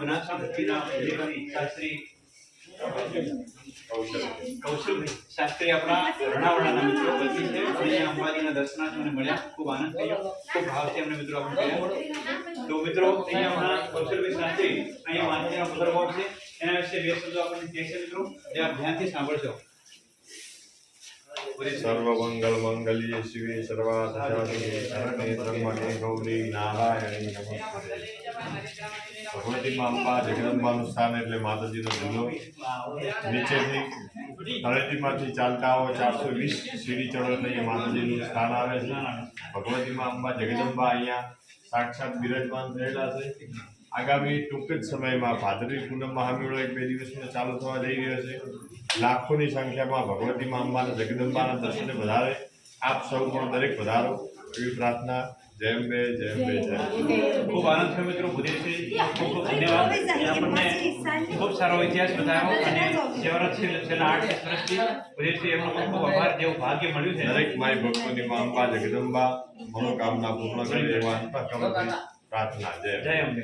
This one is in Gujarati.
બનાસકાંઠા જિલ્લાના અધિકારી શાસ્ત્રી કૌશલભાઈ અહીંયા આપણે છે. એના વિશે આપણને કહે છે મિત્રો. જે સાંભળજો. સર્વમંગલ મંગલ્ય શિવે સર્વાસાધિકે શરણે ત્રંબકે ગૌરી નારાયણી નમસ્તે ભગવતી અંબા જગદંબાનું સ્થાન એટલે માતાજીનો જિલ્લો નીચેથી તળેટીમાંથી ચાલતા આવો ચારસો વીસ સીડી ચડો એટલે માતાજીનું સ્થાન આવે છે. ભગવતીમાં અંબા જગદંબા અહીંયા સાક્ષાત બિરાજમાન થયેલા છે. આગામી ટૂંક જ સમયમાં ભાદરવી પૂનમ મહામેળો એક બે દિવસમાં ચાલુ થવા જઈ રહ્યો છે. લાખોની સંખ્યામાં ભગવતી માં અંબાના જગદંબાના દર્શને વધારે, આપ સૌ પણ દરેક વધારો. એવી પ્રાર્થના જય બે જેમ બે જય ખૂબ આનંદ થયો મિત્રો ભુદેવજી ખૂબ ખૂબ ધન્યવાદ. આપણને ખૂબ સારો ઇતિહાસ બતાવ્યો અને છેવટે છેલ્લા છેલ્લા આઠ વર્ષથી ભુદેવજી એમનો ખૂબ ખૂબ આભાર જેવું ભાગ્ય મળ્યું છે. દરેક માય ભક્તોની માં અંબા જગદંબા મનોકામના પૂર્ણ કરે એવા પ્રાર્થના જય. જય અંબે.